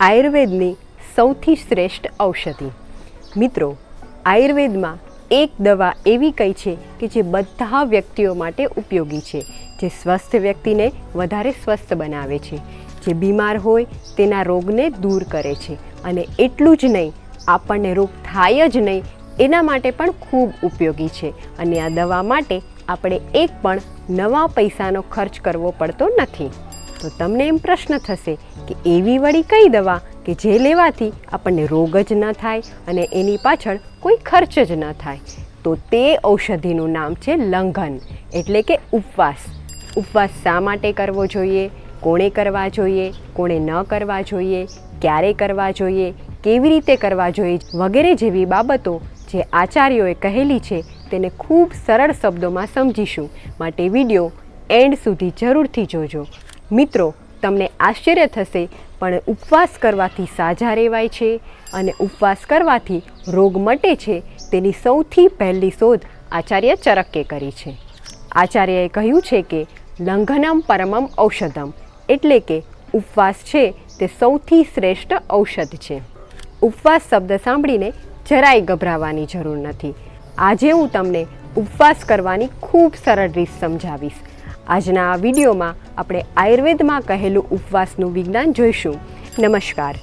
આયુર્વેદની સૌથી શ્રેષ્ઠ ઔષધિ. મિત્રો, આયુર્વેદમાં એક દવા એવી કઈ છે કે જે બધા વ્યક્તિઓ માટે ઉપયોગી છે, જે સ્વસ્થ વ્યક્તિને વધારે સ્વસ્થ બનાવે છે, જે બીમાર હોય તેના રોગને દૂર કરે છે. અને એટલું જ નહીં, આપણને રોગ થાય જ નહીં, એના માટે પણ ખૂબ ઉપયોગી છે. અને આ દવા માટે આપણે એક પણ નવા પૈસાનો ખર્ચ કરવો પડતો નથી. તો તમને એમ પ્રશ્ન થશે કે એવી વળી કઈ દવા કે જે લેવાથી આપણને રોગ જ ન થાય અને એની પાછળ કોઈ ખર્ચ જ ન થાય? તો તે ઔષધિનું નામ છે લંઘન, એટલે કે ઉપવાસ. ઉપવાસ શા માટે કરવો જોઈએ? કોણે કરવા જોઈએ? કોણે ન કરવા જોઈએ? ક્યારે કરવા જોઈએ? કેવી રીતે કરવા જોઈએ? વગેરે જેવી બાબતો જે આચાર્યોએ કહેલી છે તેને ખૂબ સરળ શબ્દોમાં સમજીશું. માટે વીડિયો એન્ડ સુધી જરૂરથી જોજો. મિત્રો, તમને આશ્ચર્ય થશે, પણ ઉપવાસ કરવાથી સાજા રહેવાય છે અને ઉપવાસ કરવાથી રોગ મટે છે તેની સૌથી પહેલી શોધ આચાર્ય ચરકે કરી છે. આચાર્યએ કહ્યું છે કે લંઘનમ પરમમ ઔષધમ, એટલે કે ઉપવાસ છે તે સૌથી શ્રેષ્ઠ ઔષધ છે. ઉપવાસ શબ્દ સાંભળીને જરાય ગભરાવાની જરૂર નથી. આજે હું તમને ઉપવાસ કરવાની ખૂબ સરળ રીત સમજાવીશ. આજના આ વિડીયોમાં આપણે આયુર્વેદમાં કહેલું ઉપવાસનું વિજ્ઞાન જોઈશું. નમસ્કાર.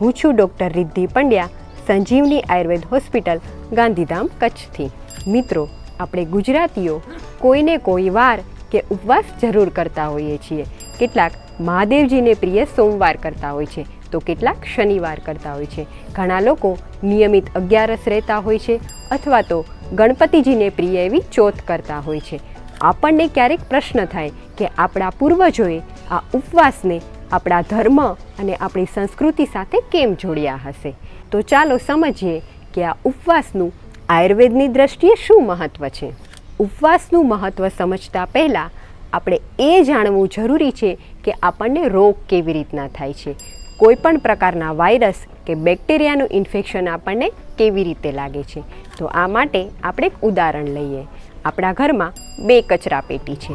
હું છું ડૉક્ટર રિદ્ધિ પંડ્યા, સંજીવની આયુર્વેદ હોસ્પિટલ, ગાંધીધામ, કચ્છથી. મિત્રો, આપણે ગુજરાતીઓ કોઈને કોઈ વાર કે ઉપવાસ જરૂર કરતા હોઈએ છીએ. કેટલાક મહાદેવજીને પ્રિય સોમવાર કરતા હોય છે, તો કેટલાક શનિવાર કરતા હોય છે. ઘણા લોકો નિયમિત અગિયારસ રહેતા હોય છે, અથવા તો ગણપતિજીને પ્રિય એવી ચોથ કરતા હોય છે. આપણને ક્યારેક પ્રશ્ન થાય કે આપણા પૂર્વજોએ આ ઉપવાસને આપણા ધર્મ અને આપણી સંસ્કૃતિ સાથે કેમ જોડ્યા હશે? તો ચાલો સમજીએ કે આ ઉપવાસનું આયુર્વેદની દ્રષ્ટિએ શું મહત્ત્વ છે? ઉપવાસનું મહત્ત્વ સમજતા પહેલાં આપણે એ જાણવું જરૂરી છે કે આપણને રોગ કેવી રીતના થાય છે? કોઈ પણ પ્રકારના વાયરસ કે બેક્ટેરિયાનું ઇન્ફેક્શન આપણને કેવી રીતે લાગે છે? તો આ માટે આપણે એક ઉદાહરણ લઈએ. આપણા ઘરમાં બે કચરાપેટી છે.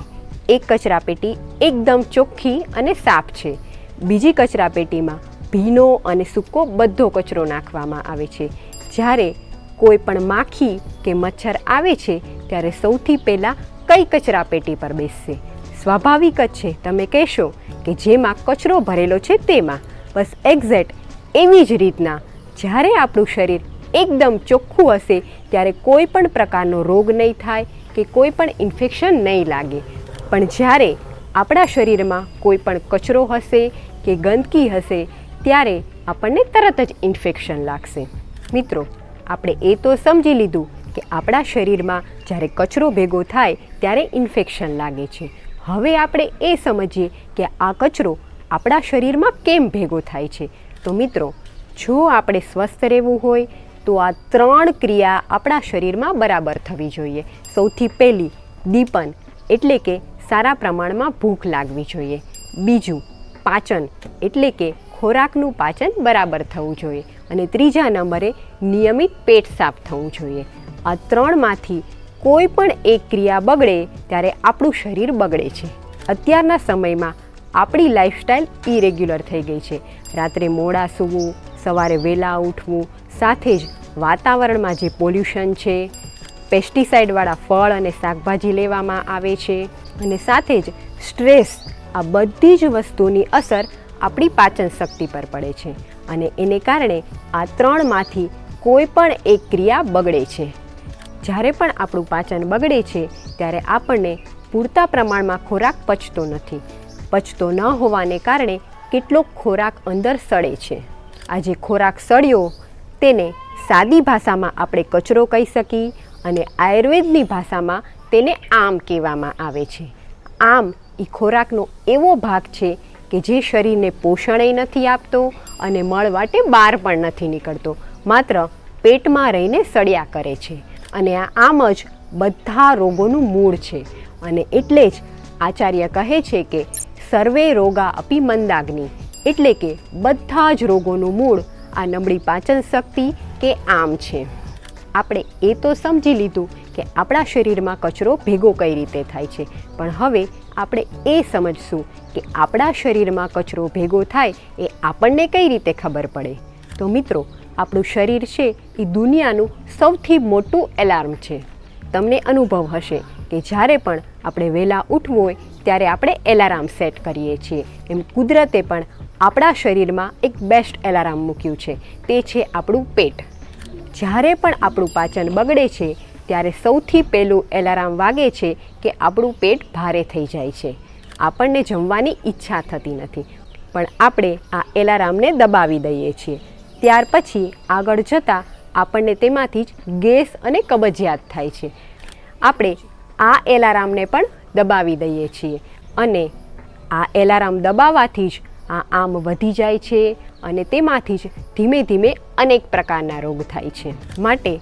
એક કચરાપેટી એકદમ ચોખ્ખી અને સાફ છે. બીજી કચરાપેટીમાં ભીનો અને સૂકો બધો કચરો નાખવામાં આવે છે. જ્યારે કોઈ પણ માખી કે મચ્છર આવે છે, ત્યારે સૌથી પહેલાં કઈ કચરાપેટી પર બેસશે? સ્વાભાવિક જ છે, તમે કહેશો કે જેમાં કચરો ભરેલો છે તેમાં. બસ એક્ઝેક્ટ એવી જ રીતના જ્યારે આપણું શરીર એકદમ ચોખ્ખું હશે, ત્યારે કોઈ પણ પ્રકારનો રોગ નહીં થાય કે કોઈ પણ ઇન્ફેક્શન નહીં લાગે. પણ જ્યારે આપણા શરીરમાં કોઈ પણ કચરો હશે કે ગંદકી હશે, ત્યારે આપણને તરત જ ઇન્ફેક્શન લાગશે. મિત્રો, આપણે એ તો સમજી લીધું કે આપણા શરીરમાં જ્યારે કચરો ભેગો થાય, ત્યારે ઇન્ફેક્શન લાગે છે. હવે આપણે એ સમજીએ કે આ કચરો આપણા શરીરમાં કેમ ભેગો થાય છે. તો મિત્રો, જો આપણે સ્વસ્થ રહેવું હોય તો આ ત્રણ ક્રિયા આપણા શરીરમાં બરાબર થવી જોઈએ. સૌથી પહેલી, દીપન, એટલે કે સારા પ્રમાણમાં ભૂખ લાગવી જોઈએ. બીજું, પાચન, એટલે કે ખોરાકનું પાચન બરાબર થવું જોઈએ. અને ત્રીજા નંબરે, નિયમિત પેટ સાફ થવું જોઈએ. આ ત્રણમાંથી કોઈ પણ એક ક્રિયા બગડે ત્યારે આપણું શરીર બગડે છે. અત્યારના સમયમાં આપણી લાઈફસ્ટાઈલ ઇરેગ્યુલર થઈ ગઈ છે. રાત્રે મોડા સૂવું, સવારે વહેલા ઉઠવું, સાથે જ વાતાવરણમાં જે પોલ્યુશન છે પેસ્ટિસાઇડવાળા ફળ અને શાકભાજી લેવામાં આવે છે અને સાથે જ સ્ટ્રેસ આ બધી જ વસ્તુની અસર આપણી પાચન શક્તિ પર પડે છે અને એને કારણે આ ત્રણમાંથી કોઈ પણ એક ક્રિયા બગડે છે. જ્યારે પણ આપણું પાચન બગડે છે, ત્યારે આપણને પૂરતા પ્રમાણમાં ખોરાક પચતો નથી. પચતો ન હોવાને કારણે કેટલોક ખોરાક અંદર સડે છે. આ જે ખોરાક સડ્યો, તેને સાદી ભાષામાં આપણે કચરો કહી શકીએ અને આયુર્વેદની ભાષામાં તેને આમ કહેવામાં આવે છે. આમ એ ખોરાકનો એવો ભાગ છે કે જે શરીરને પોષણય નથી આપતો અને મળ વાટે બહાર પણ નથી નીકળતો. માત્ર પેટમાં રહીને સળિયા કરે છે. અને આમ જ બધા રોગોનું મૂળ છે. અને એટલે જ આચાર્ય કહે છે કે સર્વે રોગા અપી મંદાગ્નિ. એટલે કે બધા જ રોગોનું મૂળ આ નબળી પાચન શક્તિ કે આમ છે. આપણે એ તો સમજી લીધું કે આપણા શરીરમાં કચરો ભેગો કઈ રીતે થાય છે. પણ હવે આપણે એ સમજશું કે આપણા શરીરમાં કચરો ભેગો થાય એ આપણને કઈ રીતે ખબર પડે. તો મિત્રો, આપણું શરીર છે એ દુનિયાનું સૌથી મોટું એલાર્મ છે. તમને અનુભવ હશે કે જ્યારે પણ આપણે વહેલા ઉઠવું હોય, ત્યારે આપણે એલાર્મ સેટ કરીએ છીએ. એમ કુદરતે પણ આપણા શરીરમાં એક બેસ્ટ એલાર્મ મૂક્યું છે. તે છે આપણું પેટ. જ્યારે પણ આપણું પાચન બગડે છે, ત્યારે સૌથી પહેલું એલાર્મ વાગે છે કે આપણું પેટ ભારે થઈ જાય છે. આપણને જમવાની ઈચ્છા થતી નથી. પણ આપણે આ એલાર્મને દબાવી દઈએ છીએ. ત્યાર પછી આગળ જતાં આપણને તેમાંથી જ ગેસ અને કબજિયાત થાય છે. આપણે આ એલાર્મને પણ દબાવી દઈએ છીએ. અને આ એલાર્મ દબાવવાથી જ આ આમ વધી જાય છે અને તેમાંથી જ ધીમે ધીમે અનેક પ્રકારના રોગ થાય છે. માટે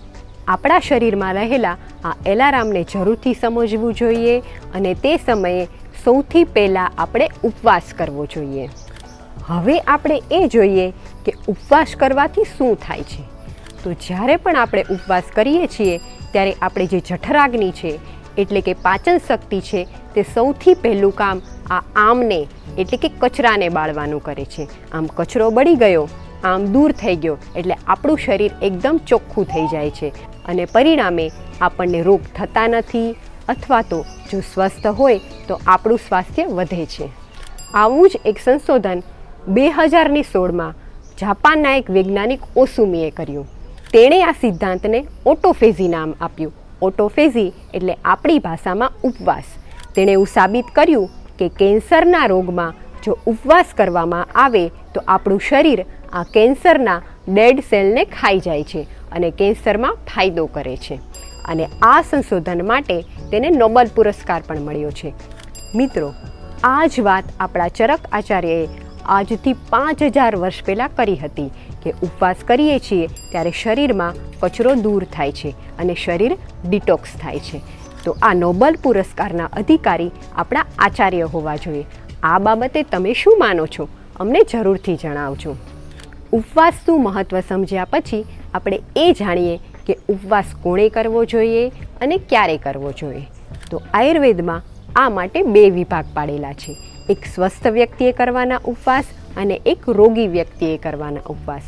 આપણા શરીરમાં રહેલા આ એલારામને જરૂરથી સમજવું જોઈએ અને તે સમયે સૌથી પહેલાં આપણે ઉપવાસ કરવો જોઈએ. હવે આપણે એ જોઈએ કે ઉપવાસ કરવાથી શું થાય છે. તો જ્યારે પણ આપણે ઉપવાસ કરીએ છીએ, ત્યારે આપણે જે જઠરાગ્નિ છે, એટલે કે પાચન શક્તિ છે, તે સૌથી પહેલું કામ આ આમને, એટલે કે કચરાને બાળવાનું કરે છે. આમ કચરો બળી ગયો, આમ દૂર થઈ ગયો, એટલે આપણું શરીર એકદમ ચોખ્ખું થઈ જાય છે. અને પરિણામે આપણને રોગ થતા નથી, અથવા તો જો સ્વસ્થ હોય, તો આપણું સ્વાસ્થ્ય વધે છે. આવું જ એક સંશોધન બે હજારની સોળમાં જાપાનના એક વૈજ્ઞાનિક ઓસુમીએ કર્યું. તેણે આ સિદ્ધાંતને ઓટોફેઝી નામ આપ્યું. ઓટોફેઝી એટલે આપણી ભાષામાં ઉપવાસ. તેણે એવું સાબિત કર્યું કે કેન્સરના રોગમાં જો ઉપવાસ કરવામાં આવે તો આપણું શરીર આ કેન્સરના ડેડ સેલને ખાઈ જાય છે અને કેન્સરમાં ફાયદો કરે છે. અને આ સંશોધન માટે તેને નોબલ પુરસ્કાર પણ મળ્યો છે. મિત્રો, આ જ વાત આપણા ચરક આચાર્યએ આજથી પાંચ હજાર વર્ષ પહેલાં કરી હતી કે ઉપવાસ કરીએ છીએ ત્યારે શરીરમાં કચરો દૂર થાય છે અને શરીર ડિટોક્સ થાય છે. તો આ નોબલ પુરસ્કારના અધિકારી આપણા આચાર્ય હોવા જોઈએ. આ બાબતે તમે શું માનો છો? અમને જરૂરથી જણાવજો. ઉપવાસનું મહત્ત્વ સમજ્યા પછી આપણે એ જાણીએ કે ઉપવાસ કોણે કરવો જોઈએ અને ક્યારે કરવો જોઈએ. તો આયુર્વેદમાં આ માટે બે વિભાગ પાડેલા છે. એક સ્વસ્થ વ્યક્તિએ કરવાના ઉપવાસ અને એક રોગી વ્યક્તિએ કરવાના ઉપવાસ.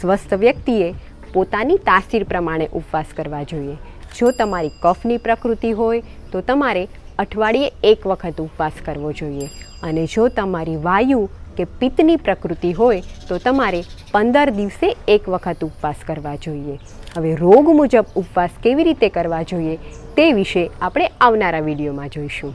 સ્વસ્થ વ્યક્તિએ પોતાની તાસીર પ્રમાણે ઉપવાસ કરવા જોઈએ. જો તમારી કફની પ્રકૃતિ હોય, તો તમારે અઠવાડિયે એક વખત ઉપવાસ કરવો જોઈએ. અને જો તમારી વાયુ કે પિત્તની પ્રકૃતિ હોય, તો તમારે પંદર દિવસે એક વખત ઉપવાસ કરવા જોઈએ. હવે રોગ મુજબ ઉપવાસ કેવી રીતે કરવા જોઈએ, તે વિશે આપણે આવનારા વિડીયોમાં જોઈશું.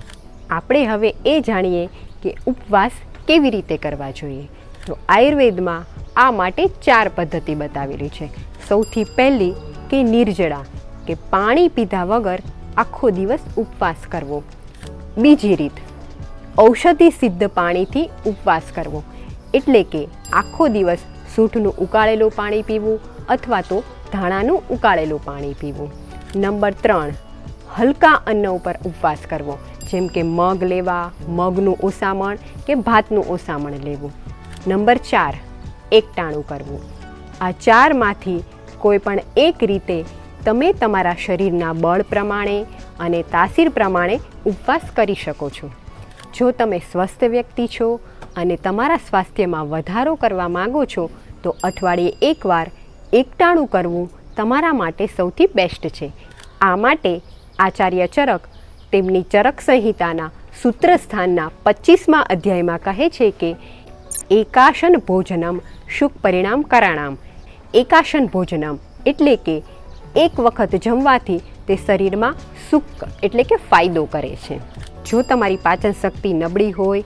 આપણે હવે એ જાણીએ કે ઉપવાસ કેવી રીતે કરવા જોઈએ. તો આયુર્વેદમાં આ માટે ચાર પદ્ધતિ બતાવેલી છે. સૌથી પહેલી કે નિર્જળા. કે પાણી પીધા વગર આખો દિવસ ઉપવાસ કરવો. બીજી રીત, ઔષધિ સિદ્ધ પાણીથી ઉપવાસ કરવો. એટલે કે આખો દિવસ સૂંઠનું ઉકાળેલું પાણી પીવું અથવા તો ધાણાનું ઉકાળેલું પાણી પીવું. નંબર ત્રણ, હલકા અન્ન ઉપર ઉપવાસ કરવો. જેમ કે મગ લેવા, મગનું ઓસામણ કે ભાતનું ઓસામણ લેવું. નંબર ચાર, એકટાણું કરવું. આ ચારમાંથી કોઈ પણ એક રીતે તમે તમારા શરીરના બળ પ્રમાણે અને તાસીર પ્રમાણે ઉપવાસ કરી શકો છો. જો તમે સ્વસ્થ વ્યક્તિ છો અને તમારા સ્વાસ્થ્યમાં વધારો કરવા માગો છો, તો અઠવાડિયે એકવાર એકટાણું કરવું તમારા માટે સૌથી બેસ્ટ છે. આ માટે આચાર્ય ચરક તેમની ચરક સંહિતાના સૂત્રસ્થાનના પચીસમા અધ્યાયમાં કહે છે કે, એકાશન ભોજનમ શુક પરિણામ કરાણામ. એકાશન ભોજનમ એટલે કે એક વખત જમવાથી તે શરીરમાં સુખ એટલે કે ફાયદો કરે છે. જો તમારી પાચન શક્તિ નબળી હોય,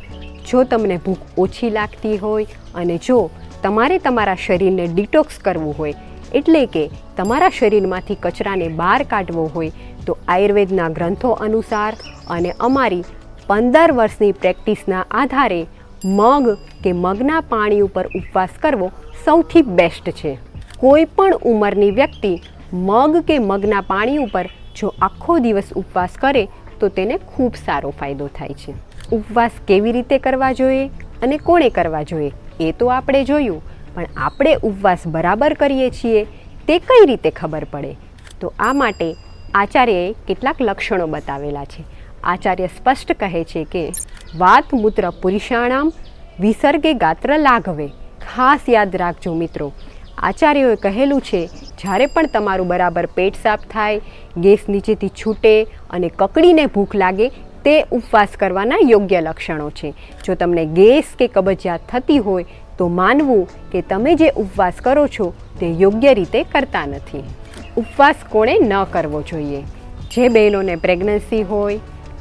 જો તમને ભૂખ ઓછી લાગતી હોય અને જો તમારે તમારા શરીરને ડિટોક્સ કરવું હોય, એટલે કે તમારા શરીરમાંથી કચરાને બહાર કાઢવો હોય, તો આયુર્વેદના ગ્રંથો અનુસાર અને અમારી પંદર વર્ષની પ્રેક્ટિસના આધારે મગ કે મગના પાણી ઉપર ઉપવાસ કરવો સૌથી બેસ્ટ છે. કોઈ પણ ઉંમરની વ્યક્તિ મગ કે મગના પાણી ઉપર જો આખો દિવસ ઉપવાસ કરે, તો તેને ખૂબ સારો ફાયદો થાય છે. ઉપવાસ કેવી રીતે કરવા જોઈએ અને કોણે કરવા જોઈએ, એ તો આપણે જોયું. પણ આપણે ઉપવાસ બરાબર કરીએ છીએ, તે કઈ રીતે ખબર પડે? તો આ માટે આચાર્યએ કેટલાક લક્ષણો બતાવેલા છે. આચાર્ય સ્પષ્ટ કહે છે કે, વાત મૂત્ર પુરુષાણામ વિસર્ગે ગાત્ર લાઘવે. ખાસ યાદ રાખજો મિત્રો આચાર્યોએ કહેલું છે, જ્યારે પણ તમારું બરાબર પેટ સાફ થાય, ગેસ નીચેથી છૂટે અને કકડીને ભૂખ લાગે, તે ઉપવાસ કરવાના યોગ્ય લક્ષણો છે. જો તમને ગેસ કે કબજિયાત થતી હોય, તો માનવું કે તમે જે ઉપવાસ કરો છો, તે યોગ્ય રીતે કરતા નથી. ઉપવાસ કોણે ન કરવો જોઈએ? જે બહેનોને પ્રેગ્નન્સી હોય,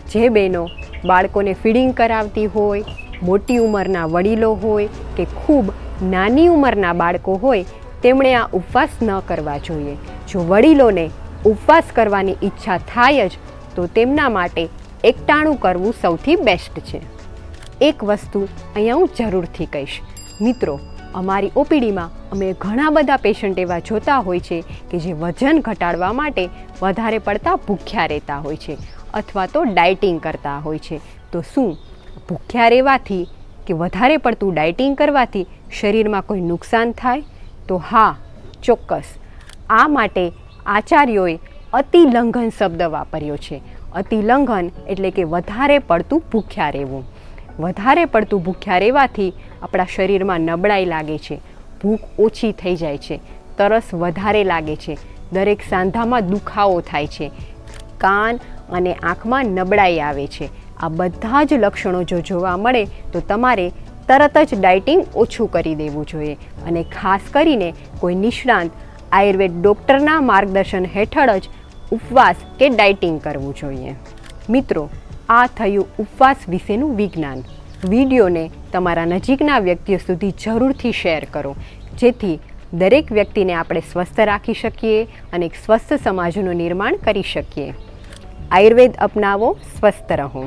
જે બહેનો બાળકોને ફીડિંગ કરાવતી હોય, મોટી ઉંમરના વડીલો હોય કે ખૂબ નાની ઉંમરના બાળકો હોય તેમણે આ ઉપવાસ ન કરવા જોઈએ. જો વડીલોને ઉપવાસ કરવાની ઈચ્છા થાય જ, તો તેમના માટે એકટાણું કરવું સૌથી બેસ્ટ છે. એક વસ્તુ અહીંયા હું જરૂરથી કહીશ. મિત્રો, અમારી ઓપીડીમાં અમે ઘણા બધા પેશન્ટ એવા જોતા હોય છે કે જે વજન ઘટાડવા માટે વધારે પડતા ભૂખ્યા રહેતા હોય છે અથવા તો ડાયટિંગ કરતા હોય છે. તો શું, ભૂખ્યા રહેવાથી કે વધારે પડતું ડાયટિંગ કરવાથી શરીરમાં કોઈ નુકસાન થાય? તો હા, ચોક્કસ. આ માટે આચાર્યોએ અતિલંઘન શબ્દ વાપર્યો છે. અતિલંઘન એટલે કે વધારે પડતું ભૂખ્યા રહેવું. વધારે પડતું ભૂખ્યા રહેવાથી આપણા શરીરમાં નબળાઈ લાગે છે. ભૂખ ઓછી થઈ જાય છે. તરસ વધારે લાગે છે. દરેક સાંધામાં દુખાવો થાય છે. કાન અને આંખમાં નબળાઈ આવે છે. આ બધા જ લક્ષણો જો જોવા મળે તો તમારે તરત જ ડાયટિંગ ઓછું કરી દેવું જોઈએ અને ખાસ કરીને કોઈ નિષ્ણાંત આયુર્વેદ ડૉક્ટરના માર્ગદર્શન હેઠળ જ ઉપવાસ કે ડાયટિંગ કરવું જોઈએ. મિત્રો, આ થયું ઉપવાસ વિશેનું વિજ્ઞાન. વિડીયોને તમારા નજીકના વ્યક્તિઓ સુધી જરૂરથી શેર કરો, જેથી દરેક વ્યક્તિને આપણે સ્વસ્થ રાખી શકીએ અને એક સ્વસ્થ સમાજનું નિર્માણ કરી શકીએ. આયુર્વેદ અપનાવો, સ્વસ્થ રહો.